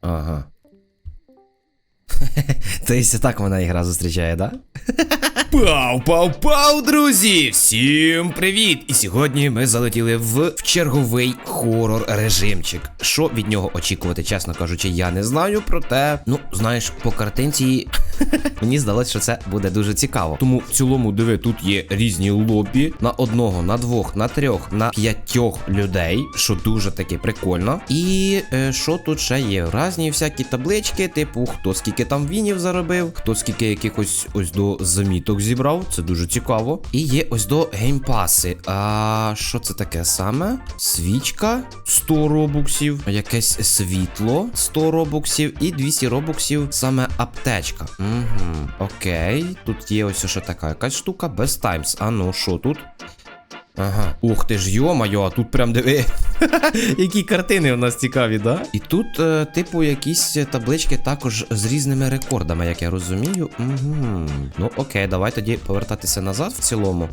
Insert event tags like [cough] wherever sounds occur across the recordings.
Ага. [laughs] Тобто так вона ігра зустрічає, да? [laughs] Пау, пау, пау, друзі! Всім привіт! І сьогодні ми залетіли в, в черговий хорор режимчик. Що від нього очікувати, чесно кажучи, я не знаю. Проте, ну, знаєш, по картинці [laughs] мені здалося, що це буде дуже цікаво. Тому в цілому, диви, тут є різні лобі на одного, на двох, на трьох, на п'ятьох людей, що дуже таки прикольно. І е, що тут ще є? Разні всякі таблички, типу, хто скільки там вінів заробив, хто скільки якихось ось до заміток зібрав. Це дуже цікаво. І є ось до геймпаси. А що це таке саме? Свічка 100 робуксів, якесь світло 100 робуксів і 200 робуксів саме аптечка. Угу, окей. Тут є ось ще така якась штука без таймс. А ну, що тут? Ага, ух ти ж, йо-майо, а тут прям диви. [laughs] Які картини у нас цікаві, да? І тут, е, типу, якісь таблички також з різними рекордами, як я розумію. Угу. Ну окей, давай тоді повертатися назад в цілому.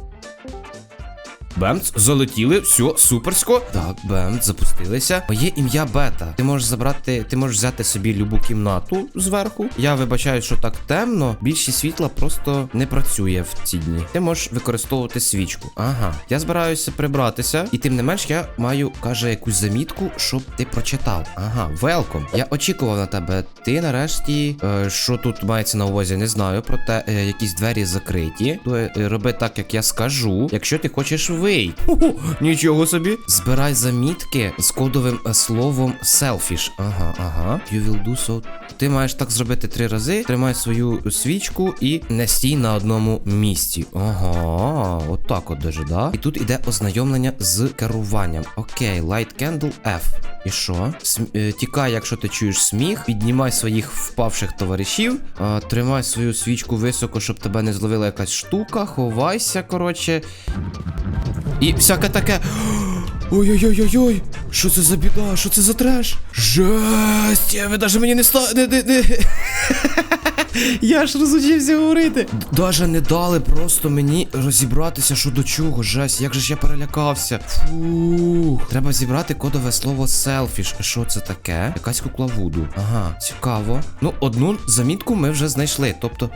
Бемц, залетіли, все, суперсько. Так, Бемц, запустилися. Моє ім'я Бета. Ти можеш забрати, ти можеш взяти собі любу кімнату зверху. Я вибачаю, що так темно. Більшість світла просто не працює в ці дні. Ти можеш використовувати свічку. Ага, я збираюся прибратися, і тим не менш я маю, каже, якусь замітку, щоб ти прочитав. Ага, велком. Я очікував на тебе. Ти нарешті, е, що тут мається на увазі, не знаю. Проте е, якісь двері закриті. То е, роби так, як я скажу. Якщо ти хочеш вийти. Хо-хо, нічого собі. Збирай замітки з кодовим е, словом selfish. Ага, ага. You will do so. Ти маєш так зробити три рази. Тримай свою свічку і не стій на одному місці. Ага, отак от даже, да? І тут іде ознайомлення з керуванням. Окей, light candle F. І що? См... е, тікай, якщо ти чуєш сміх, піднімай своїх впавших товаришів, а, тримай свою свічку високо, щоб тебе не зловила якась штука, ховайся, коротше. І всяке таке. Ой-ой-ой-ой-ой! Що це за біда? Що це за треш? Жесть! Ви даже мені не ста. Не, не, не. [laughs] Я ж розучився говорити. Даже не дали просто мені розібратися, що до чого. Жесть, як же ж я перелякався. Фух. Треба зібрати кодове слово selfish. Що це таке? Якась кукла Вуду. Ага, цікаво. Ну, одну замітку ми вже знайшли. Тобто.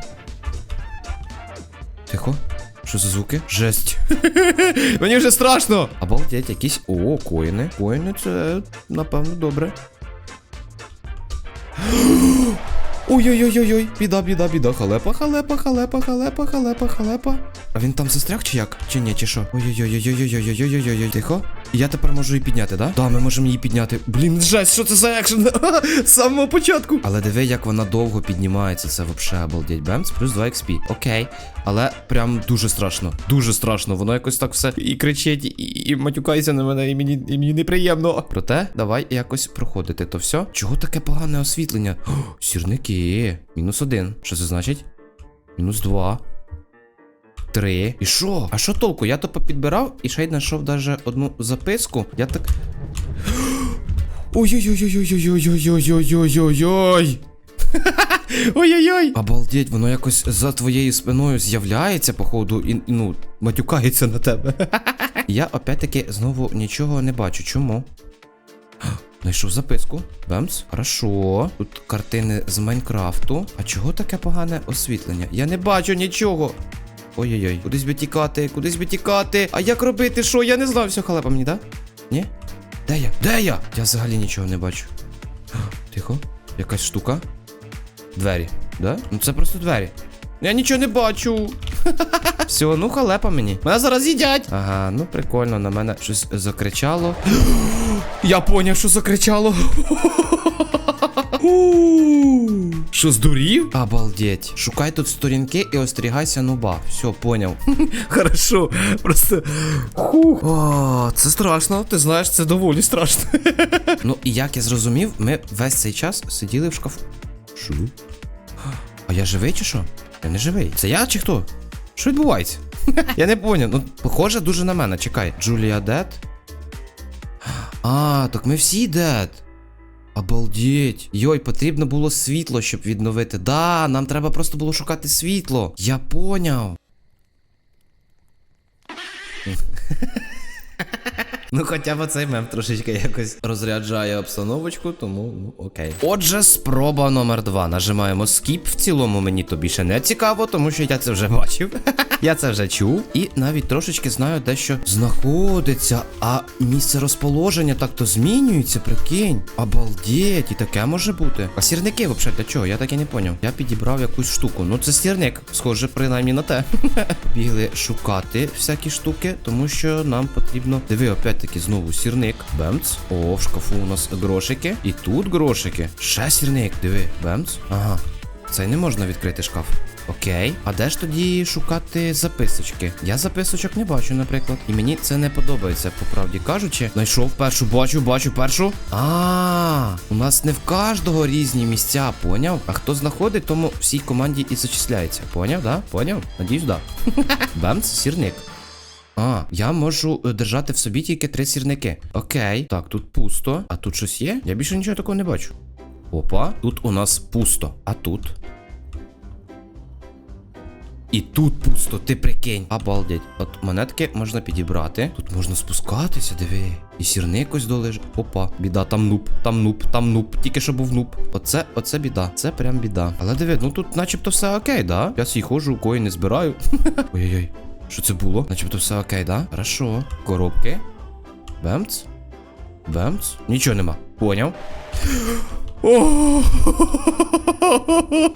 Тихо. Що за звуки? Жесть. [laughs] Мені вже страшно. Обалдеть, якісь. О, коїни. Коїни це напевно добре. [gasps] Ой-ой-ой-ой-ой, біда, біда, біда, халепа, халепа, халепа, халепа, халепа, халепа. А він там застряг чи як? Чи ні, чи що? Ой-ой-ой-ой-ой-ой-ой-ой-ой-ой. Тихо. Я тепер можу її підняти, да? Да, ми можемо її підняти. Блін, жесть, що це за екшен? [laughs] З самого початку. Але диви, як вона довго піднімається, це вообще обалдеть. Бемц, плюс 2 XP. Окей. Але прям дуже страшно. Дуже страшно. Воно якось так все і кричить, і, і матюкається на мене, і мені, і мені неприємно. Проте, давай якось проходити. То все. Чого таке погане освітлення? О, [gasps] сірники. Мінус один. Що це значить? Мінус два. Три. І що? А що толку? Я то попідбирав і ще й знайшов даже одну записку. Я так. Ой-ой-ой-ой-ой-ой-ой-ой-ой-ой-ой-ой. Ой-ой-ой! Обалдеть, воно якось за твоєю спиною з'являється, походу, і ну, матюкається на тебе. Я опять-таки знову нічого не бачу. Чому? Знайшов записку. Бемс. Хорошо. Тут картини з Майнкрафту. А чого таке погане освітлення? Я не бачу нічого. Ой-ой-ой, кудись би тікати, кудись би тікати. А як робити? Що? Я не знаю, все халепа мені, да? Ні? Де я? Де я? Я взагалі нічого не бачу. [gasps] Тихо. Якась штука. Двері, да? Ну це просто двері. Я нічого не бачу. [laughs] Все, ну халепа мені. Мене зараз їдять. Ага, ну прикольно, на мене щось закричало. [gasps] Я поняв, що закричало. [laughs] Що здурів? Обалдеть. Шукай тут сторінки і остерігайся нуба. Все, поняв. [laughs] Хорошо. Просто. Хух. О, це страшно. Ти знаєш, це доволі страшно. [laughs] ну, і як я зрозумів, ми весь цей час сиділи в шкафу. Що? А я живий чи що? Я не живий. Це я чи хто? Що відбувається? [laughs] я не поняв. Ну, похоже дуже на мене. Чекай. Джулія Дед? А, так ми всі дед. Обалдеть. Йой, потрібно було світло, щоб відновити. Да, нам треба просто було шукати світло. Я поняв. Ну, хоча б цей мем трошечки якось розряджає обстановочку, тому ну окей. Отже, спроба номер два. Нажимаємо скіп. В цілому мені то більше не цікаво, тому що я це вже бачив. [laughs] я це вже чув. І навіть трошечки знаю, де що знаходиться. А місце розположення так то змінюється, прикинь. Обалдеть, і таке може бути. А сірники взагалі для чого? Я так і не поняв. Я підібрав якусь штуку. Ну це сірник, схоже, принаймні на те. [laughs] Бігли шукати всякі штуки, тому що нам потрібно. Диви, опять-таки, знову сірник. Бемц. О, в шкафу у нас грошики. І тут грошики. Ще сірник, диви. Бемц. Ага. Цей не можна відкрити шкаф. Окей. А де ж тоді шукати записочки? Я записочок не бачу, наприклад. І мені це не подобається, по правді кажучи. Знайшов першу, бачу, бачу першу. А, у нас не в кожного різні місця, поняв? А хто знаходить, тому всій команді і зачисляється. Поняв, да? Поняв? Надіюсь, да. [laughs] Бемц, сірник. А, я можу е, держати в собі тільки три сірники. Окей. Так, тут пусто. А тут щось є? Я більше нічого такого не бачу. Опа, тут у нас пусто. А тут? І тут пусто, ти прикинь. Обалдеть. От монетки можна підібрати. Тут можна спускатися, диви. І сірник ось долежить. Опа, біда, там нуб, там нуб, там нуб. Тільки що був нуб. Оце, оце біда. Це прям біда. Але диви, ну тут начебто все окей, да? Я свій ходжу, кої не збираю. [laughs] Ой-ой-ой. Що це було? Начебто все окей, да? Хорошо. Коробки. Бемц. Бемц. Нічого нема. Поняв. О,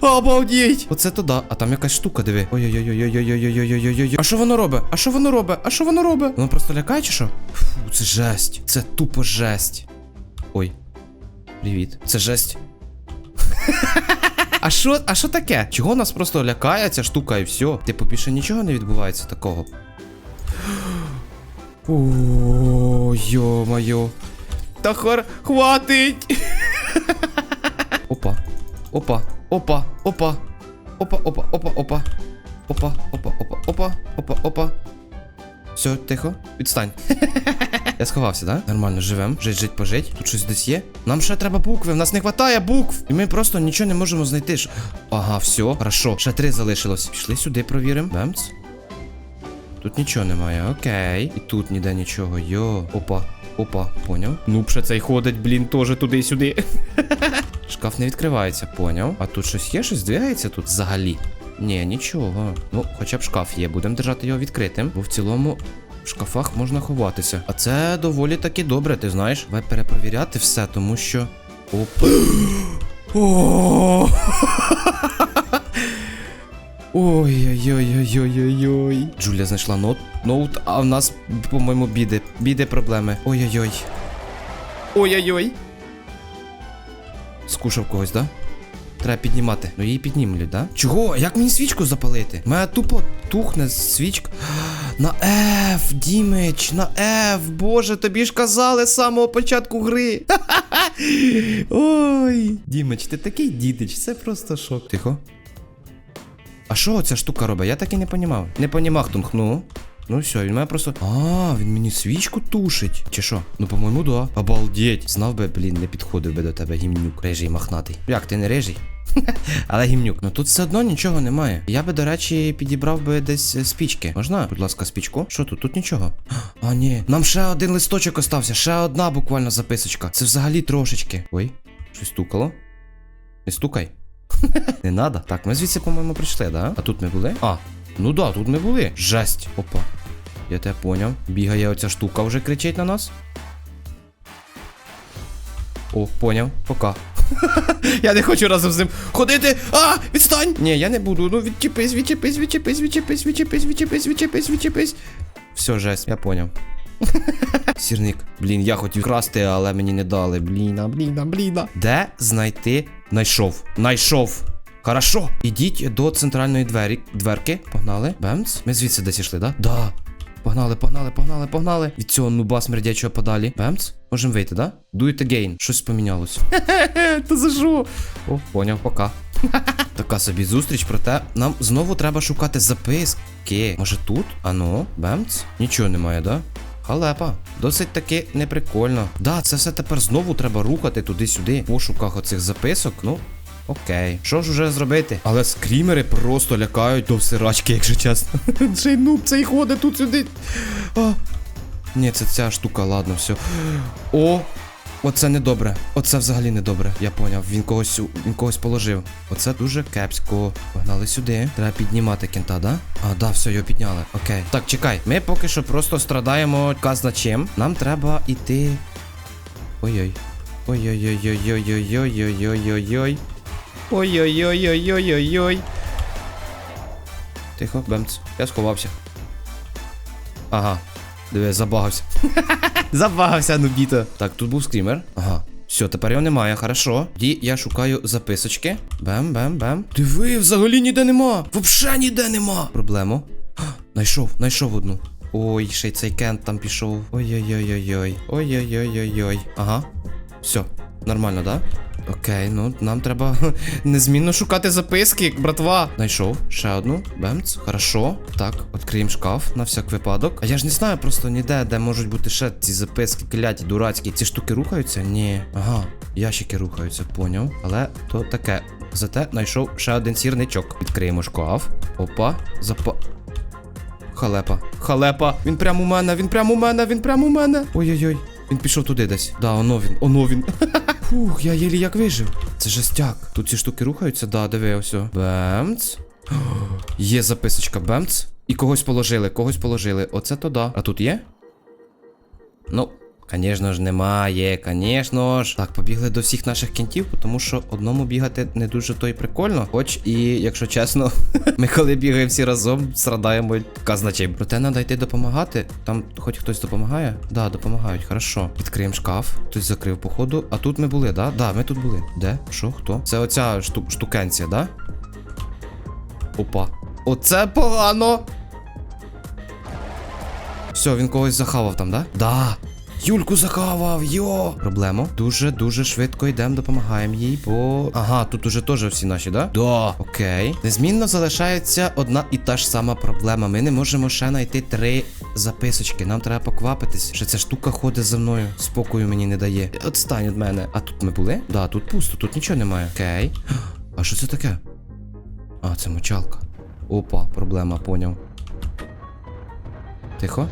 [gasps] Обалдеть! Оце то да. А там якась штука, диви. Ой-ой-ой-ой-ой-ой-ой-ой-ой-ой. А що воно робить? А що воно робить? А що воно робить? Воно просто лякає чи що? Фу, це жесть. Це тупо жесть. Ой. Привіт. Це жесть. А що, а що таке? Чого нас просто лякає ця штука і все? Типу, більше нічого не відбувається такого. О, йо-моє. Та хор, хватить. Опа. Опа. Опа. Опа. Опа, опа, опа, опа. Опа, опа, опа, опа, опа, опа. Все, тихо, відстань. Я сховався, да? Нормально, живем. Жить, жить, пожить. Тут щось десь є. Нам ще треба букви, в нас не вистачає букв. І ми просто нічого не можемо знайти. Ага, все, хорошо. Ще три залишилось. Пішли сюди, провіримо. Бемц. Тут нічого немає, окей. І тут ніде нічого. Йо. Опа. Опа, поняв. Ну, ще цей ходить, блін, теж туди-сюди. [laughs] Шкаф не відкривається, поняв. А тут щось є, щось двигається тут взагалі. Ні, нічого. Ну, хоча б шкаф є, будемо держати його відкритим, бо в цілому. В шкафах можна ховатися. А це доволі таки добре, ти знаєш. Давай перепровіряти все, тому що. Опа. [gasps] О! [laughs] Ой-ой-ой-ой-ой-ой. Джулія знайшла нот. Ноут, а в нас, по-моєму, біди. Біди проблеми. Ой-ой-ой. Ой-ой-ой. Скушав когось, да? Треба піднімати. Ну її піднімлють, да? Чого? Як мені свічку запалити? Моя тупо тухне свічка. [gasps] На F, Дімич, на F. Боже, тобі ж казали з самого початку гри. [laughs] Ой. Дімич, ти такий дідич, це просто шок. Тихо. А що оця штука робить? Я так і не понімав. Не понімав, тунхну. Ну все, він мене просто. А, він мені свічку тушить. Чи що? Ну, по-моєму, да. Обалдеть. Знав би, блін, не підходив би до тебе гімнюк. Режий махнатий. Як ти не режий? [laughs] Але гімнюк. Ну тут все одно нічого немає. Я би, до речі, підібрав би десь е, спічки. Можна? Будь ласка, спічку. Що тут? Тут нічого. [gasps] А, ні. Нам ще один листочок остався. Ще одна буквально записочка. Це взагалі трошечки. Ой, щось стукало. Не стукай. [laughs] Не надо. Так, ми звідси, по-моєму, прийшли, да? А тут ми були? А, ну да, тут ми були. Жесть. Опа. Я тебе поняв. Бігає оця штука вже кричить на нас. О, поняв, пока. [laughs] я не хочу разом з ним ходити. А! Відстань! Ні, я не буду. Ну відчепись, відчепись, відчепись, відчепись, відчепись, відчепись, відчепись, відчепись. Все, жесть, я поняв. [laughs] Сірник. Блін, я хотів красти, але мені не дали. Бліна, бліна, бліна. Де знайти? Найшов. Найшов. Хорошо. Ідіть до центральної двері. Дверки. Погнали. Бемц. Ми звідси десь йшли, да? Да. Погнали, погнали, погнали, погнали. Від цього нуба смердячого подалі. Бемц. Можемо вийти, да? Do it again. Щось помінялось. Хе-хе, [laughs] Та за що? О, поняв, пока. [laughs] Така собі зустріч, проте нам знову треба шукати записки. Може тут? Ану, бемц? Нічого немає, да? Халепа. Досить таки неприкольно. Да, це все тепер знову треба рухати туди-сюди. В пошуках оцих записок. Ну, окей. Що ж уже зробити? Але скрімери просто лякають до всирачки, якщо чесно. [laughs] Цей нуб, цей ходить тут сюди. А. Ні, це ця штука, ладно, все. О! Оце недобре. Оце взагалі недобре. Я поняв. Він когось він когось положив. Оце дуже кепсько. Погнали сюди. Треба піднімати кента, да? А, да, все, його підняли. Окей. Так, чекай. Ми поки що просто страдаємо казна чим. Нам треба іти. Ой-ой. Ой-ой-ой-ой-ой-ой-ой-ой-ой-ой. Ой-ой-ой-ой-ой-ой-ой. Тихо, бемц. Я сховався. Ага. Диви, забагався. [laughs] Забагався, нубіто. Так, тут був скрімер. Ага. Все, тепер його немає, хорошо. Тоді я шукаю записочки. Бем-бем-бем. Диви, взагалі ніде нема. Вообще ніде нема. Проблему. Найшов, найшов одну. Ой, ще й цей кент там пішов. Ой-ой-ой-ой-ой. Ой-ой-ой-ой-ой. Ага. Все, нормально, да? Окей, ну нам треба [laughs] незмінно шукати записки, братва. Найшов ще одну. Бемц, хорошо. Так, відкриємо шкаф на всяк випадок. А я ж не знаю просто ніде, де можуть бути ще ці записки, кляті, дурацькі. Ці штуки рухаються? Ні. Ага, ящики рухаються, поняв. Але то таке. Зате знайшов ще один сірничок. Відкриємо шкаф. Опа, запа. Халепа. Халепа. Він прямо у мене, він прямо у мене, він прямо у мене. Ой-ой-ой. Він пішов туди десь. Да, оно він, оно він. [laughs] Фух, я єлі як вижив. Це жестяк. Тут ці штуки рухаються, да, диви, ось. Бемц. [gasps] Є записочка, бемц. І когось положили, когось положили. Оце то да. А тут є? Ну, звісно ж, немає, звісно ж. Так, побігли до всіх наших кінтів, тому що одному бігати не дуже то й прикольно. Хоч і, якщо чесно, [laughs] ми коли бігаємо всі разом, страдаємо казначем. Проте треба йти допомагати. Там хоч хтось допомагає? Да, допомагають, хорошо. Відкриємо шкаф. Хтось закрив, походу. А тут ми були, да? Да, ми тут були. Де? Що? Хто? Це оця шту штукенція, да? Опа. Оце погано! Все, він когось захавав там, да? Да. Юльку захавав, йо! Проблема. Дуже-дуже швидко йдемо, допомагаємо їй, бо. Ага, тут уже теж всі наші, да? Да. Окей. Незмінно залишається одна і та ж сама проблема. Ми не можемо ще знайти три записочки. Нам треба поквапитись. Що ця штука ходить за мною. Спокою мені не дає. Отстань від мене. А тут ми були? Да, тут пусто, тут нічого немає. Окей. [gasps] А що це таке? А, це мочалка. Опа, проблема, поняв. Тихо.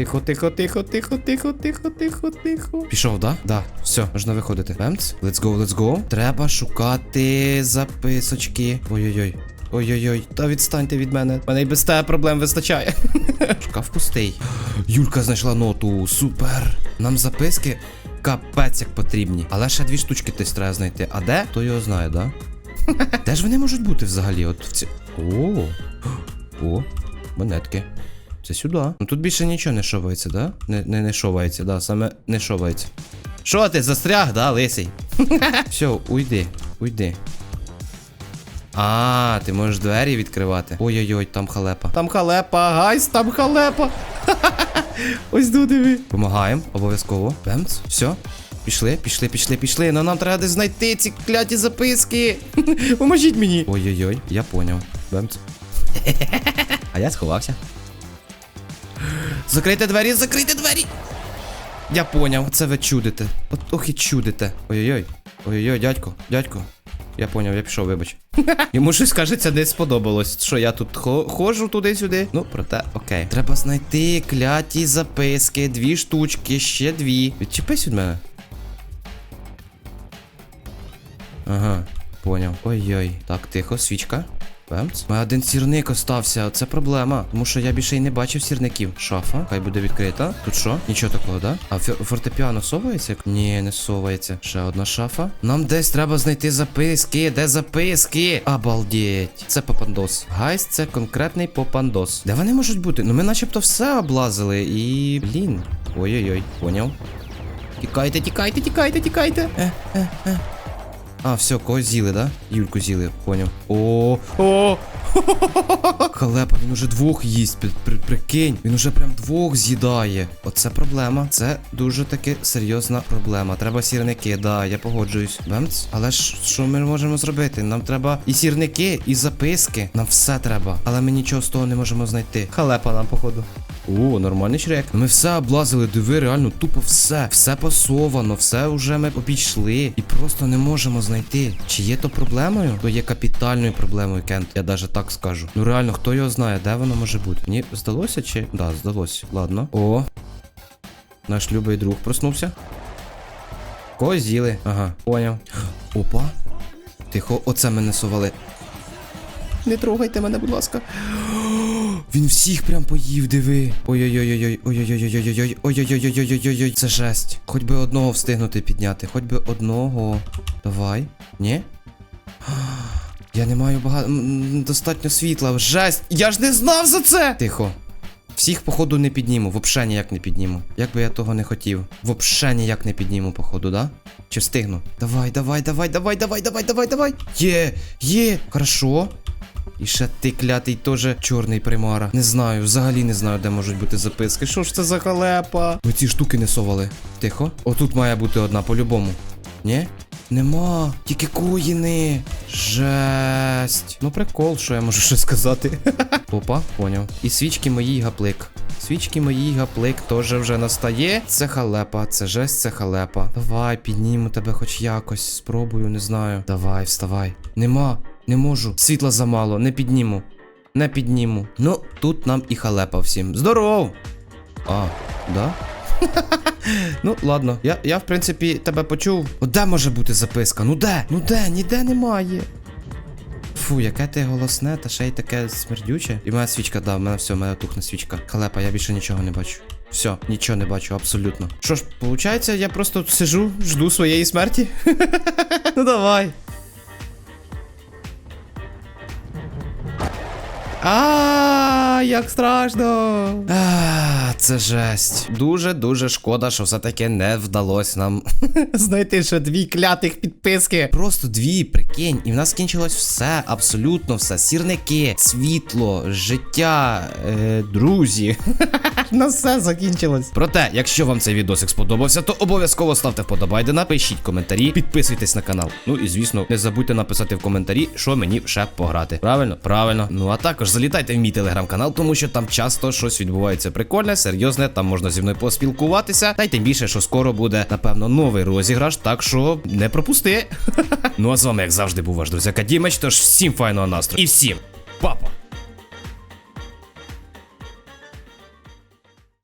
Тихо, тихо, тихо, тихо, тихо, тихо, тихо, тихо. Пішов, да? Да, все, можна виходити. Бемц. Let's go, let's go. Треба шукати записочки. Ой-ой-ой. Ой-ой-ой, та відстаньте від мене. У мене і без тебе проблем вистачає. [laughs] Шкаф пустий. [gasps] Юлька знайшла ноту. Супер. Нам записки капець як потрібні. Але ще дві штучки десь треба знайти. А де? То його знає, да? [laughs] Де ж вони можуть бути взагалі? От в ці. О, [gasps] о, монетки. Це сюди. Ну тут більше нічого не шовається, да? Не, не, не шовається, да, саме не шовається. Що ти застряг, да, лисий? [laughs] Все, уйди, уйди. А, ти можеш двері відкривати. Ой-ой-ой, там халепа. Там халепа, гайс, там халепа. [laughs] Ось тут диви. Помагаємо, обов'язково. Бемц, все. Пішли, пішли, пішли, пішли. Ну нам треба десь знайти ці кляті записки. [laughs] Поможіть мені. Ой-ой-ой, я поняв. Бемц. А я сховався. Закрийте двері, закрийте двері. Я поняв, це ви чудите. От ох і чудите. Ой-ой-ой. Ой-ой-ой, дядько, дядько. Я поняв, я пішов, вибач. [laughs] Йому щось кажеться, не сподобалось, що я тут хо ходжу туди-сюди. Ну, проте, окей. Треба знайти кляті записки, дві штучки, ще дві. Відчепись від мене. Ага, поняв. Ой-ой. Так, тихо, свічка. Бемц. У мене один сірник остався, це проблема. Тому що я більше й не бачив сірників. Шафа, хай буде відкрита. Тут що? Нічого такого, да? А фортепіано совається? Ні, не совається. Ще одна шафа. Нам десь треба знайти записки. Де записки? Обалдеть. Це попандос. Гайс, це конкретний попандос. Де вони можуть бути? Ну ми начебто все облазили і. Блін. Ой-ой-ой, поняв. Тікайте, тікайте, тікайте, тікайте. Е, е, е. А, все, когось з'їли, да? Юльку з'їли, поняв. О, о! [laughs] Халепа, він уже двох їсть, при, при, прикинь. Він уже прям двох з'їдає. Оце проблема. Це дуже таки серйозна проблема. Треба сірники, да, я погоджуюсь. Бемц? Але ж що ми можемо зробити? Нам треба і сірники, і записки. Нам все треба. Але ми нічого з того не можемо знайти. Халепа нам, походу. О, нормальний шрек. Ми все облазили, диви, реально тупо все. Все пасовано, все вже ми обійшли. І просто не можемо знайти. Чи є то проблемою? То є капітальною проблемою, Кент. Я даже так скажу. Ну реально, хто його знає, де воно може бути? Мені здалося чи? Да, здалося. Ладно. О. Наш любий друг проснувся. Когось з'їли. Ага, поняв. Опа. Тихо, оце мене совали. Не трогайте мене, будь ласка. Він всіх прям поїв, диви. Ой-ой-ой-ой, ой-ой-ой-ой-ой, ой-ой-ой-ой-ой-ой-ой. Це жесть. Хоч би одного встигнути підняти, хоч би одного. Давай. Ні? [gasps] Я не маю багато. Достатньо світла. Жесть! Я ж не знав за це! Тихо. Всіх, походу, не підніму, вообще ніяк не підніму. Як би я того не хотів. Вообще ніяк не підніму, походу, да? Чи встигну? Давай, давай, давай, давай, давай, давай, давай, давай. Є, є, хорошо. І ще ти клятий теж чорний примара. Не знаю, взагалі не знаю, де можуть бути записки. Що ж це за халепа? Ви ці штуки не совали. Тихо. Отут має бути одна по-любому. Ні? Нема, тільки коїни. Жесть. Ну прикол, що я можу ще сказати. [laughs] Опа, поняв. І свічки мої гаплик. Свічки мої гаплик теж вже настає. Це халепа, це жесть, це халепа. Давай, підніму тебе хоч якось. Спробую, не знаю. Давай, вставай. Нема, не можу. Світла замало, не підніму. Не підніму. Ну, тут нам і халепа всім. Здоров! А, да? [laughs] Ну, ладно, я, я в принципі тебе почув. Ну де може бути записка? Ну де? Ну де? Ніде немає. Фу, яке ти голосне, та ще й таке смердюче. І мене свічка, да, в мене все, в мене тухне свічка. Халепа, я більше нічого не бачу. Все, нічого не бачу, абсолютно. Що ж, виходить, я просто сижу, жду своєї смерті. [laughs] ну давай. А, як страшно. Це жесть. Дуже дуже шкода, що все-таки не вдалося нам [laughs] знайти ще дві клятих підписки. Просто дві, прикинь, і в нас кінчилось все, абсолютно все. Сірники, світло, життя, е, друзі. [laughs] У нас все закінчилось. Проте, якщо вам цей відосик сподобався, то обов'язково ставте вподобайди, напишіть коментарі, підписуйтесь на канал. Ну і звісно, не забудьте написати в коментарі, що мені ще пограти. Правильно? Правильно. Ну а також залітайте в мій телеграм-канал, тому що там часто щось відбувається прикольне, серйозне, там можна зі мною поспілкуватися. Та й тим більше, що скоро буде, напевно, новий розіграш, так що не пропусти. [laughs] ну а з вами, як завжди, був ваш друзяка Дімич, тож всім файного настрою і всім